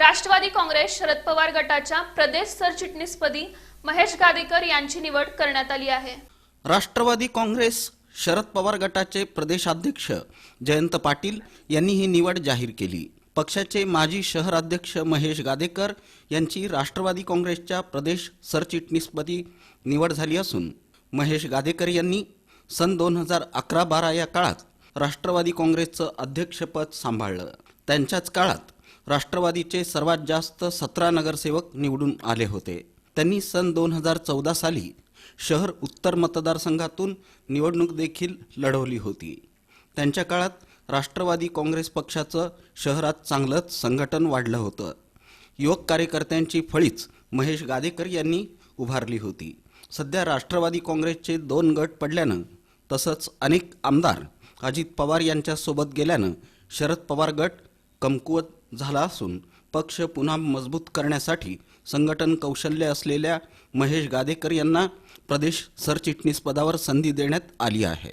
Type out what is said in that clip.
राष्ट्रवादी काँग्रेस शरद पवार गटाच्या प्रदेश सरचिटणीसपदी महेश गादेकर यांची निवड करण्यात आली आहे. राष्ट्रवादी काँग्रेस शरद पवार गटाचे प्रदेशाध्यक्ष जयंत पाटील यांनी ही निवड जाहीर केली. पक्षाचे माजी शहराध्यक्ष महेश गादेकर यांची राष्ट्रवादी काँग्रेसच्या प्रदेश सरचिटणीसपदी निवड झाली असून महेश गादेकर यांनी सन दोन हजार अकरा बारा या काळात राष्ट्रवादी काँग्रेसचं अध्यक्षपद सांभाळलं. त्यांच्याच काळात राष्ट्रवादीचे सर्वात जास्त सतरा नगरसेवक निवडून आले होते. त्यांनी सन दोन हजार चौदा साली शहर उत्तर मतदारसंघातून निवडणूक देखील लढवली होती. त्यांच्या काळात राष्ट्रवादी काँग्रेस पक्षाचं शहरात चांगलंच संघटन वाढलं होतं. युवक कार्यकर्त्यांची फळीच महेश गादेकर यांनी उभारली होती. सध्या राष्ट्रवादी काँग्रेसचे दोन गट पडल्यानं तसंच अनेक आमदार अजित पवार यांच्यासोबत गेल्यानं शरद पवार गट कमकुवत झाला असून पक्ष पुन्हा मजबूत करण्यासाठी संघटन कौशल्य असलेल्या महेश गादेकर यांना प्रदेश सरचिटणीस पदावर संधी देण्यात आली आहे.